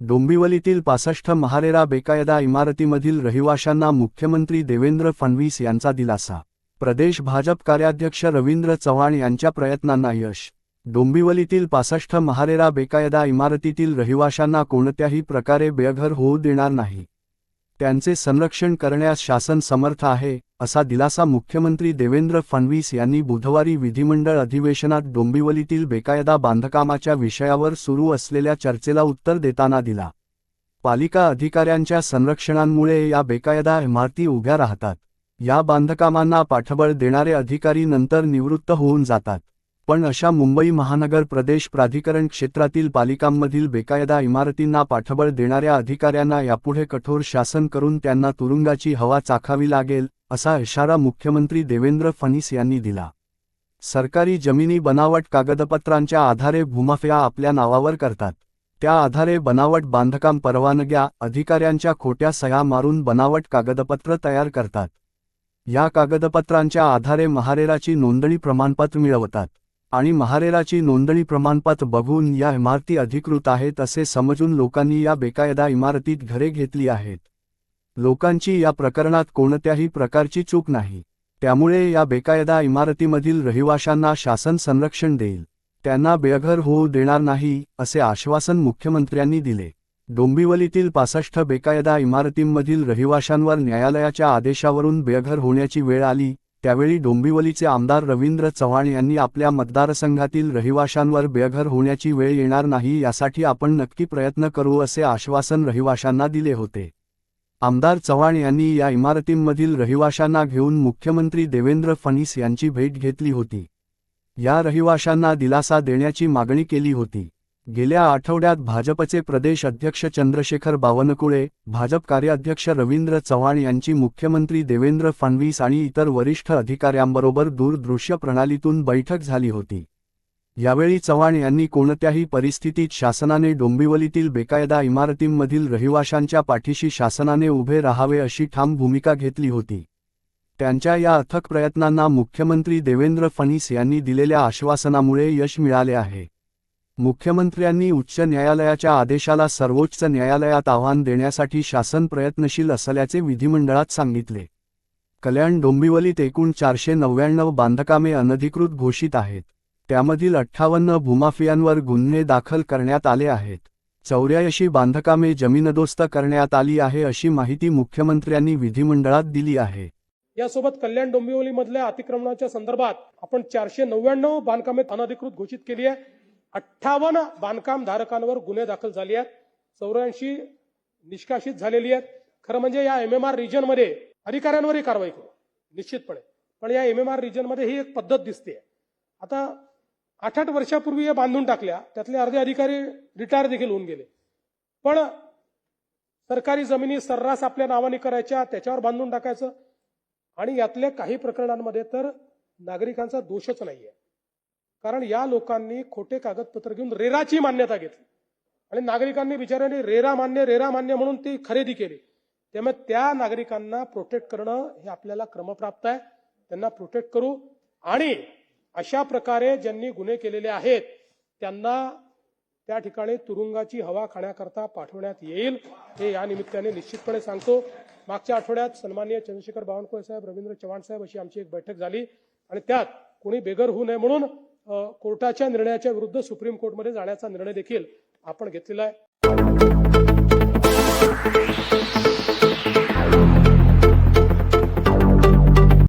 डोंबिवलीतील पासष्ट महारेरा बेकायदा इमारतीमधील रहिवाशांना मुख्यमंत्री देवेंद्र फडणवीस यांचा दिलासा. प्रदेश भाजप कार्याध्यक्ष रवींद्र चव्हाण यांच्या प्रयत्नांना यश. डोंबिवलीतील पासष्ट महारेरा बेकायदा इमारतीतील रहिवाशांना कोणत्याही प्रकारे बेघर होऊ देणार नाही. त्यांचे संरक्षण करण्यास शासन समर्थ आहे असा दिलासा मुख्यमंत्री देवेंद्र फडणवीस यांनी बुधवारी विधिमंडळ अधिवेशनात डोंबिवलीतील बेकायदा बांधकामाच्या विषयावर सुरू असलेल्या चर्चेला उत्तर देताना दिला. पालिका अधिकाऱ्यांच्या संरक्षणांमुळे या बेकायदा इमारती उभ्या राहतात. या बांधकामांना पाठबळ देणारे अधिकारी नंतर निवृत्त होऊन जातात. पण अशा मुंबई महानगर प्रदेश प्राधिकरण क्षेत्रातील पालिकांमधील बेकायदा इमारतींना पाठबळ देणाऱ्या अधिकाऱ्यांना यापुढे कठोर शासन करून त्यांना तुरुंगाची हवा चाखावी लागेल असा इशारा मुख्यमंत्री देवेंद्र फणीस यांनी दिला. सरकारी जमिनी बनावट कागदपत्रांच्या आधारे भूमाफिया आपल्या नावावर करतात. त्या आधारे बनावट बांधकाम परवानग्या अधिकाऱ्यांच्या खोट्या सह्या मारून बनावट कागदपत्र तयार करतात. या कागदपत्रांच्या आधारे महारेराची नोंदणी प्रमाणपत्र मिळवतात. आणि महारेराची नोंदणी प्रमाणपत्र बघून या इमारती अधिकृत आहेत असे समजून लोकांनी या बेकायदा इमारतीत घरे घेतली आहेत. लोकांची या प्रकरणात कोणत्याही प्रकारची चूक नाही. त्यामुळे या बेकायदा इमारतीमधील रहिवाशांना शासन संरक्षण देईल. त्यांना बेघर होऊ देणार नाही असे आश्वासन मुख्यमंत्र्यांनी दिले. डोंबिवलीतील पासष्ट बेकायदा इमारतींमधील रहिवाशांवर न्यायालयाच्या आदेशावरून बेघर होण्याची वेळ आली त्यावेळी डोंबिवलीचे आमदार रवींद्र चव्हाण यांनी आपल्या मतदारसंघातील रहिवाशांवर बेघर होण्याची वेळ येणार नाही यासाठी आपण नक्की प्रयत्न करू असे आश्वासन रहिवाशांना दिले होते. आमदार चव्हाण यांनी या इमारतींमधील रहिवाशांना घेऊन मुख्यमंत्री देवेंद्र फणीस यांची भेट घेतली होती. या रहिवाशांना दिलासा देण्याची मागणी केली होती. गेल्या आठवड्यात भाजपचे प्रदेश अध्यक्ष चंद्रशेखर बावनकुळे भाजप कार्याध्यक्ष रवींद्र चव्हाण यांची मुख्यमंत्री देवेंद्र फडणवीस आणि इतर वरिष्ठ अधिकाऱ्यांबरोबर दूरदृश्य प्रणालीतून बैठक झाली होती. यावेळी चव्हाण यांनी कोणत्याही परिस्थितीत शासनाने डोंबिवलीतील बेकायदा इमारतींमधील रहिवाशांच्या पाठीशी शासनाने उभे राहावे अशी ठाम भूमिका घेतली होती. त्यांच्या या अथक प्रयत्नांना मुख्यमंत्री देवेंद्र फडणवीस यांनी दिलेल्या आश्वासनामुळे यश मिळाले आहे. मुख्यमंत्र्यांनी उच्च न्यायालयाच्या आदेशाला सर्वोच्च न्यायालयात आव्हान देण्यासाठी शासन प्रयत्नशील असल्याचे विधिमंडळात सांगितले. कल्याण डोंबिवलीत एकूण चारशे नव्याण्णव बांधकामे अनधिकृत घोषित आहेत. त्यामधील अठ्ठावन्न भूमाफियांवर गुन्हे दाखल करण्यात आले आहेत. चौऱ्याऐंशी बांधकामे जमीनदोस्त करण्यात आली आहे अशी माहिती मुख्यमंत्र्यांनी विधिमंडळात दिली आहे. यासोबत कल्याण डोंबिवलीमधल्या अतिक्रमणाच्या संदर्भात आपण चारशे नव्याण्णव बांधकामे अनधिकृत घोषित केली आहे. अठ्ठावन्न बांधकाम धारकांवर गुन्हे दाखल झाले आहेत. चौऱ्याऐंशी निष्कासित झालेली आहेत. खरं म्हणजे या एम एम आर रिजनमध्ये अधिकाऱ्यांवरही कारवाई करू. निश्चितपणे. पण या एम एम आर रिजनमध्ये ही एक पद्धत दिसते. आता आठ आठ वर्षापूर्वी या बांधून टाकल्या. त्यातले अर्धे अधिकारी रिटायर देखील होऊन गेले. पण सरकारी जमिनी सर्रास आपल्या नावाने करायच्या त्याच्यावर बांधून टाकायचं आणि यातल्या काही प्रकरणांमध्ये तर नागरिकांचा दोषच नाहीये. कारण या लोकांनी खोटे कागदपत्र घेऊन रेराची मान्यता घेतली. आणि नागरिकांनी बिचाऱ्यांनी रेरा मान्य रेरा मान्य म्हणून ती खरेदी केली. त्यामुळे त्या नागरिकांना प्रोटेक्ट करणं हे आपल्याला क्रमप्राप्त आहे. त्यांना प्रोटेक्ट करू. आणि अशा प्रकारे ज्यांनी गुन्हे केलेले आहेत त्यांना त्या ठिकाणी तुरुंगाची हवा खाण्याकरता पाठवण्यात येईल हे या निमित्ताने निश्चितपणे सांगतो. मागच्या आठवड्यात सन्माननीय चंद्रशेखर बावनकुळे साहेब रवींद्र चव्हाण साहेब अशी आमची एक बैठक झाली. आणि त्यात कोणी बेघर होऊ नये म्हणून कोर्टाच्या निर्णयाच्या विरुद्ध सुप्रीम कोर्टमध्ये जाण्याचा निर्णय देखील आपण घेतलेला आहे.